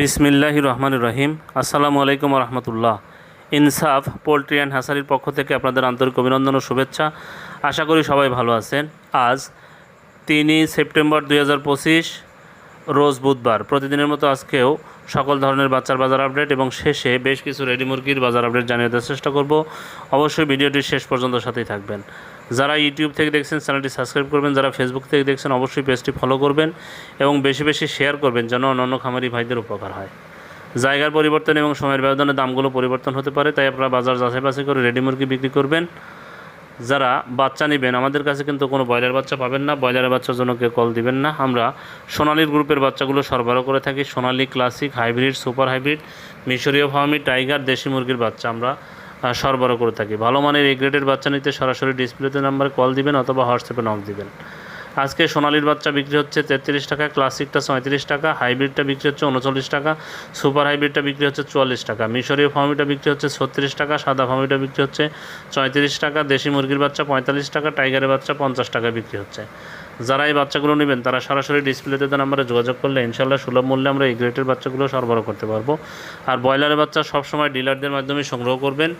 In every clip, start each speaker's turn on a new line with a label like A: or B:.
A: বিসমিল্লাহ রহমান রহিম। আসসালামু আলাইকুম রহমতুল্লাহ। ইনসাফ, পোলট্রি অ্যান্ড হাসারির পক্ষ থেকে আপনাদের আন্তরিক অভিনন্দন ও শুভেচ্ছা। আশা করি সবাই ভালো আছেন। আজ তিনই সেপ্টেম্বর দুই হাজার পঁচিশ, রোজ বুধবার। প্রতিদিনের মতো আজকেও সকল ধরনের বাচ্চার বাজার আপডেট এবং শেষে বেশ কিছু রেডি মুরগির বাজার আপডেট জানিয়ে দেওয়ার চেষ্টা করব। অবশ্যই ভিডিওটি শেষ পর্যন্ত সাথেই থাকবেন। যারা ইউটিউব থেকে দেখছেন, চ্যানেলটি সাবস্ক্রাইব করবেন। যারা ফেসবুক থেকে দেখছেন, অবশ্যই পেজটি ফলো করবেন এবং বেশি বেশি শেয়ার করবেন যেন অন্যান্য খামারি ভাইদের উপকার হয়। জায়গার পরিবর্তন এবং সময়ের ব্যবধানে দামগুলো পরিবর্তন হতে পারে, তাই আপনারা বাজার যাচাই বাছাই করে রেডি মুরগি বিক্রি করবেন। যারা বাচ্চা নেবেন, আমাদের কাছে কিন্তু কোনো ব্রয়লার বাচ্চা পাবেন না। ব্রয়লারের বাচ্চার জন্য কেউ কল দিবেন না। আমরা সোনালির গ্রুপের বাচ্চাগুলো সরবরাহ করে থাকি। Sonali classic hybrid super hybrid মিশরীয় ফার্মি টাইগার দেশি মুরগির বাচ্চা আমরা সরবরাহ করে থাকি। ভালো মানের এই গ্রেডের বাচ্চা নিতে সরাসরি ডিসপ্লেতে নাম্বারে কল দিবেন অথবা হোয়াটসঅ্যাপে নক দিবেন। আজকে সোনালির বাচ্চা বিক্রি হচ্ছে তেত্রিশ টাকা, ক্লাসিকটা পঁয়ত্রিশ টাকা, হাইব্রিডটা বিক্রি হচ্ছে উনচল্লিশ টাকা, সুপার হাইব্রিডটা বিক্রি হচ্ছে চুয়াল্লিশ টাকা, মিশরীয় ফার্মিটা বিক্রি হচ্ছে ছত্রিশ টাকা, সাদা ফার্মিটা বিক্রি হচ্ছে চৌত্রিশ টাকা, দেশি মুরগির বাচ্চা পঁয়তাল্লিশ টাকা, টাইগারের বাচ্চা পঞ্চাশ টাকা বিক্রি হচ্ছে। যারা এই বাচ্চাগুলো নেবেন, তারা সরাসরি ডিসপ্লেতে তার নাম্বারে যোগাযোগ করলে ইনশাল্লাহ সুলভ মূল্যে আমরা এই গ্রেটের বাচ্চাগুলো সরবরাহ করতে পারব। আর ব্রয়লারের বাচ্চা সবসময় ডিলারদের মাধ্যমে সংগ্রহ করবেন।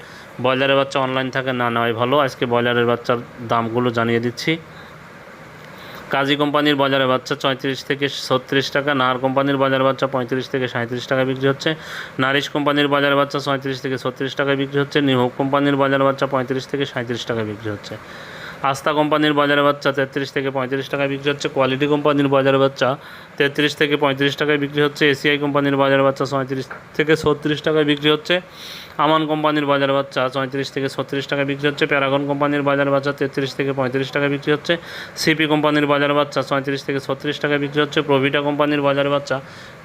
A: ব্রয়লারের বাচ্চা অনলাইন থাকে, না নেওয়াই ভালো। আজকে ব্রয়লারের বাচ্চার দামগুলো জানিয়ে দিচ্ছি। কাজী কোম্পানির বাজারে বাচ্চা চৌত্রিশ থেকে ছত্রিশ টাকা, নাহার কোম্পানির বাজারে বাচ্চা পঁয়ত্রিশ থেকে সাঁত্রিশ টাকা বিক্রি হচ্ছে। নারিশ কোম্পানির বাজারে বাচ্চা পঁয়ত্রিশ থেকে ছত্রিশ টাকা বিক্রি হচ্ছে। নিহোক কোম্পানির বাজারে বাচ্চা পঁয়ত্রিশ থেকে সাঁত্রিশ টাকা বিক্রি হচ্ছে। আস্থা কোম্পানির বাজারে বাচ্চা তেত্রিশ থেকে পঁয়ত্রিশ টাকায় বিক্রি হচ্ছে, কোয়ালিটি কোম্পানির বাজারে বাচ্চা তেত্রিশ থেকে পঁয়ত্রিশ টাকায় বিক্রি হচ্ছে, এসিআই কোম্পানির বাজারে বাচ্চা পঁয়ত্রিশ থেকে ছত্রিশ টাকায় বিক্রি হচ্ছে, আমান কোম্পানির বাজারে বাচ্চা চৌত্রিশ থেকে ছত্রিশ টাকা বিক্রি হচ্ছে, প্যারাগন কোম্পানির বাজার বাচ্চা তেত্রিশ থেকে পঁয়ত্রিশ টাকা বিক্রি হচ্ছে, সিপি কোম্পানির বাজার বাচ্চা চৌত্রিশ থেকে ছত্রিশ টাকা বিক্রি হচ্ছে, প্রভিটা কোম্পানির বাজার বাচ্চা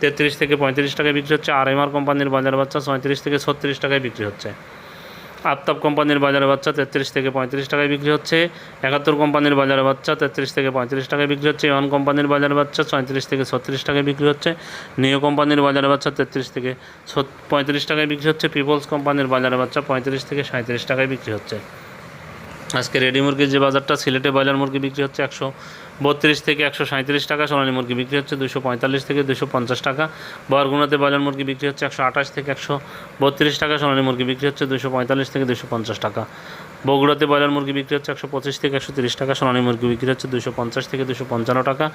A: তেত্রিশ থেকে পঁয়ত্রিশ টাকা বিক্রি হচ্ছে, আর এম আর কোম্পানির বাজার বাচ্চা চৌত্রিশ থেকে ছত্রিশ টাকায় বিক্রি হচ্ছে। আফতাব কোম্পানির বাজারে বাচ্চা তেত্রিশ থেকে পঁয়ত্রিশ টাকায় বিক্রি হচ্ছে। একাত্তর কোম্পানির বাজারে বাচ্চা তেত্রিশ থেকে পঁয়ত্রিশ টাকায় বিক্রি হচ্ছে। ইয়ন কোম্পানির বাজারে বাচ্চা চৌত্রিশ থেকে ছত্রিশ টাকায় বিক্রি হচ্ছে। নিও কোম্পানির বাজারে বাচ্চা তেত্রিশ থেকে পঁয়ত্রিশ টাকায় বিক্রি হচ্ছে। পিপলস কোম্পানির বাজারে বাচ্চা পঁয়ত্রিশ থেকে সাঁত্রিশ টাকায় বিক্রি হচ্ছে। আজকে রেডি মুরগির যে বাজারটা সিলেটে ব্রয়লার মুরগি বিক্রি হচ্ছে একশো বত্রিশ থেকে একশো সাঁত্রিশ টাকা, সোনালী মুরগি বিক্রি হচ্ছে দুশো পঁয়তাল্লিশ থেকে দুশো পঞ্চাশ টাকা। বরগুনাতে ব্রয়লার মুরগি বিক্রি হচ্ছে একশো আঠাশ থেকে একশো বত্রিশ টাকা, সোনালী মুরগি বিক্রি হচ্ছে দুশো পঁয়তাল্লিশ থেকে দুশো পঞ্চাশ টাকা। বগুড়াতে ব্রয়লার মুরগি বিক্রি হচ্ছে একশো পঁচিশ থেকে একশো তিরিশ টাকা সোনালী মুরগি বিক্রি হচ্ছে দুশো পঞ্চাশ থেকে দুশো পঞ্চান্ন টাকা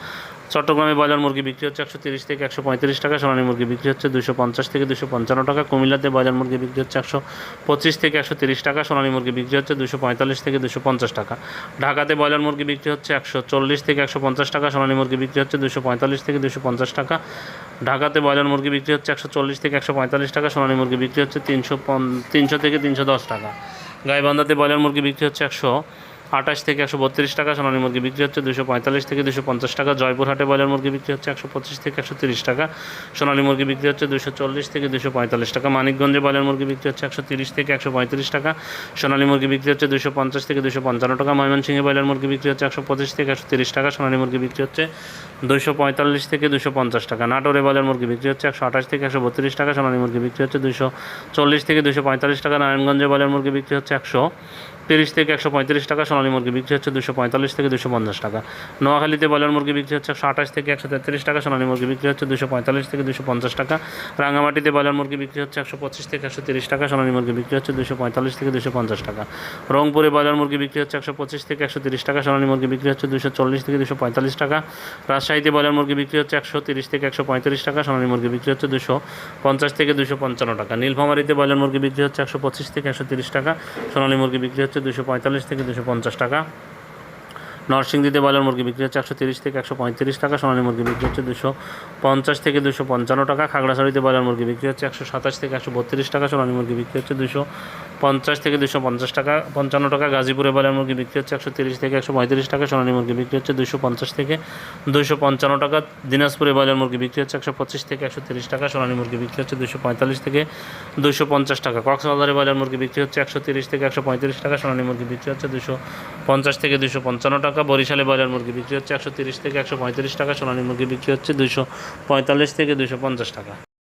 A: চট্টগ্রামে ব্রয়লার মুরগি বিক্রি হচ্ছে একশো তিরিশ থেকে একশো পঁয়ত্রিশ টাকা সোনালী মুরগি বিক্রি হচ্ছে দুশো পঞ্চাশ থেকে দুশো পঞ্চান্ন টাকা কুমিল্লাতে ব্রয়লার মুরগি বিক্রি হচ্ছে একশো পঁচিশ থেকে একশো তিরিশ টাকা সোনালী মুরগি বিক্রি হচ্ছে দুশো পঁয়তাল্লিশ থেকে দুশো পঞ্চাশ টাকা ঢাকাতে ব্রয়লার মুরগি বিক্রি হচ্ছে একশো চল্লিশ থেকে একশো পঞ্চাশ টাকা সোনালী মুরগি বিক্রি হচ্ছে দুশো পঁয়তাল্লিশ থেকে দুশো পঞ্চাশ টাকা ঢাকাতে ব্রয়লার মুরগি বিক্রি হচ্ছে একশো চল্লিশ থেকে একশো পঁয়তাল্লিশ টাকা সোনালী মুরগি বিক্রি হচ্ছে তিনশো তিনশো থেকে তিনশো দশ টাকা গাইবান্ধাতে ব্রয়লার মুরগি বিক্রি হচ্ছে একশো। আঠাশ থেকে একশো বত্রিশ টাকা সোনালী মুরগি বিক্রি হচ্ছে দুশো পঁয়তাল্লিশ থেকে দুশো পঞ্চাশ টাকা জয়পুরহাটে ব্রয়লার মুরগি বিক্রি হচ্ছে একশো পঁচিশ থেকে একশো তিরিশ টাকা সোনালী মুরগি বিক্রি হচ্ছে দুশো চল্লিশ থেকে দুশো পঁয়তাল্লিশ টাকা মানিকগঞ্জে ব্রয়লার মুরগি বিক্রি হচ্ছে একশো তিরিশ থেকে একশো পঁয়ত্রিশ টাকা সোনালী মুরগি বিক্রি হচ্ছে দুশো পঞ্চাশ থেকে দুশো পঞ্চান্ন টাকা ময়মনসিংহে ব্রয়লার মুরগি বিক্রি হচ্ছে একশো পঁচিশ থেকে একশো তিরিশ টাকা সোনালী মুরগি বিক্রি হচ্ছে দুশো পঁয়তাল্লিশ থেকে দুশো পঞ্চাশ টাকা নাটোরে ব্রয়লার মুরগি বিক্রি হচ্ছে একশো আঠাশ থেকে একশো বত্রিশ টাকা সোনালী মুরগি বিক্রি হচ্ছে দুশো চল্লিশ থেকে দুশো পঁয়তাল্লিশ টাকা নারায়ণগঞ্জে ব্রয়লার মুরগি বিক্রি হচ্ছে একশো তিরিশ থেকে একশো পঁয়ত্রিশ টাকা সোনালী মুরগি বিক্রি হচ্ছে দুশো পঁয়তাল্লিশ থেকে দুশো পঞ্চাশ টাকা নোয়াখালীতে ব্রয়লার মুরগি বিক্রি হচ্ছে একশো আঠাশ থেকে একশো তেত্রিশ টাকা সোনালী মুরগি বিক্রি হচ্ছে দুশো পঁয়তাল্লিশ থেকে দুশো পঞ্চাশ টাকা রাঙামাটিতে ব্রয়লার মুরগি বিক্রি হচ্ছে একশো পঁচিশ থেকে একশো তিরিশ টাকা সোনালী মুরগি বিক্রি হচ্ছে দুশো পঁয়তাল্লিশ থেকে দুশো পঞ্চাশ টাকা রংপুরে ব্রয়লার মুরগি বিক্রি হচ্ছে একশো পঁচিশ থেকে একশো তিরিশ টাকা সোনালী মুরগি বিক্রি হচ্ছে দুশো চল্লিশ থেকে দুশো পঁয়তাল্লিশ টাকা রাজশাহীতে ব্রয়লার মুরগি বিক্রি হচ্ছে একশো তিরিশ থেকে একশো পঁয়ত্রিশ টাকা সোনালী মুরগি বিক্রি হচ্ছে দুশো পঞ্চাশ থেকে দুশো পঞ্চান্ন টাকা নীলফামারিতে ব্রয়লার মুরগি বিক্রি হচ্ছে একশো পঁচিশ থেকে একশো তিরিশ টাকা সোনালী মুরগি বিক্রি হচ্ছে দুশো পঁয়তাল্লিশ থেকে দুশো পঞ্চাশ টাকা। নরসিংদীতে ব্রয়লার মুরগি বিক্রি হচ্ছে একশো তিরিশ থেকে একশো পঁয়ত্রিশ টাকা। সোনালী মুরগি বিক্রি হচ্ছে দুশো পঞ্চাশ থেকে দুশো পঞ্চান্ন টাকা। খাগড়াছড়িতে ব্রয়লার মুরগি বিক্রি হচ্ছে একশো সাতাশ থেকে একশো বত্রিশ টাকা। সোনালী মুরগি বিক্রি হচ্ছে দুশো পঞ্চাশ থেকে দুশো পঞ্চাশ টাকা, পঞ্চান্ন টাকা গাজীপুরে ব্রয়লার মুরগি বিক্রি হচ্ছে, একশো তিরিশ থেকে একশো পঁয়ত্রিশ টাকা, সোনালী মুরগি বিক্রি হচ্ছে দুশো পঞ্চাশ থেকে দুশো পঞ্চান্ন টাকা, দিনাজপুরে ব্রয়লার মুরগি বিক্রি হচ্ছে একশো পঁচিশ থেকে একশো তিরিশ টাকা, সোনালী মুরগি বিক্রি হচ্ছে দুশো পঁয়তাল্লিশ থেকে দুশো পঞ্চাশ টাকা। কক্সবাজারে ব্রয়লার মুরগি বিক্রি হচ্ছে একশো তিরিশ থেকে একশো পঁয়ত্রিশ টাকা, সোনালী মুরগি বিক্রি হচ্ছে দুশো পঞ্চাশ থেকে দুশো পঞ্চান্ন টাকা, বরিশালে ব্রয়লার মুরগি বিক্রি হচ্ছে একশো তিরিশ থেকে একশো পঁয়ত্রিশ টাকা, সোনালী মুরগি বিক্রি হচ্ছে দুশো পঁয়তাল্লিশ থেকে দুশো পঞ্চাশ টাকা।